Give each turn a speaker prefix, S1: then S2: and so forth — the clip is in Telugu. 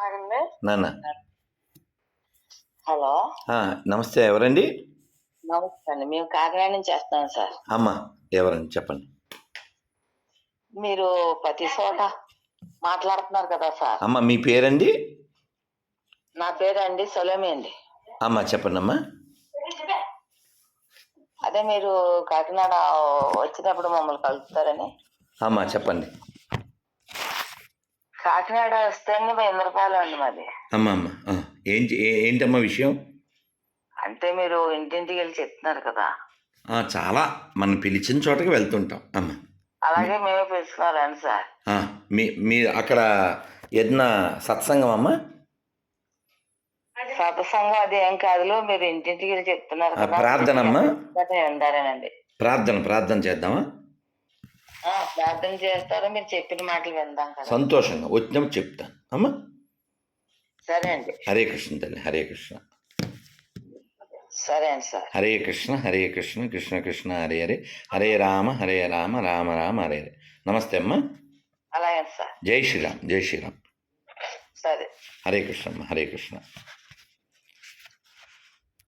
S1: నాన్న.
S2: హలో.
S1: నమస్తే. ఎవరండి?
S2: నమస్తే అండి. మేము కాకినాడ నుంచి చేస్తాం సార్.
S1: అమ్మ ఎవరండి? చెప్పండి.
S2: మీరు ప్రతి చోట మాట్లాడుతున్నారు కదా సార్.
S1: అమ్మ మీ పేరండి?
S2: నా పేరు అండి సొలమి అండి.
S1: అమ్మ చెప్పండి అమ్మా
S2: అదే మీరు కాకినాడ వచ్చినప్పుడు మమ్మల్ని కలుపుతారని
S1: అమ్మ చెప్పండి.
S2: కాకినాడ వస్తే మా ఇంద్రపాలెం అండి మాది.
S1: అమ్మ అమ్మ ఆ, ఏంటి ఏ- ఏంటమ్మా విషయం?
S2: అంటే మీరు ఇంటింటికి వెళ్ళి చెప్తున్నారు కదా.
S1: చాలా. మనం పిలిచిన చోటకి వెళ్తుంటాం అమ్మ.
S2: అలాగే మేమే పిలుచుకున్నారండి సార్.
S1: మీ మీ అక్కడ ఏదైనా సత్సంగం అమ్మ?
S2: సతసంగం అది ఏం కాదులో మీరు ఇంటింటికి వెళ్ళి చెప్తున్నారు
S1: ప్రార్థన అమ్మా? ప్రార్థన ప్రార్థన చేద్దామా?
S2: ప్రార్థన చేస్తారో మీరు చెప్పిన మాటలు విందాం కదా.
S1: సంతోషంగా వచ్చినప్పుడు చెప్తాను అమ్మ.
S2: సరే అండి.
S1: హరే కృష్ణ తల్లి హరే కృష్ణ.
S2: సరే అండి సార్.
S1: హరే కృష్ణ హరే కృష్ణ కృష్ణ కృష్ణ హరే హరే. హరే రామ హరే రామ రామ రామ హరే హరే. నమస్తే అమ్మ.
S2: అలాగే సార్.
S1: జై శ్రీరామ్ జై శ్రీరామ్.
S2: సరే.
S1: హరే కృష్ణ అమ్మ హరే కృష్ణ.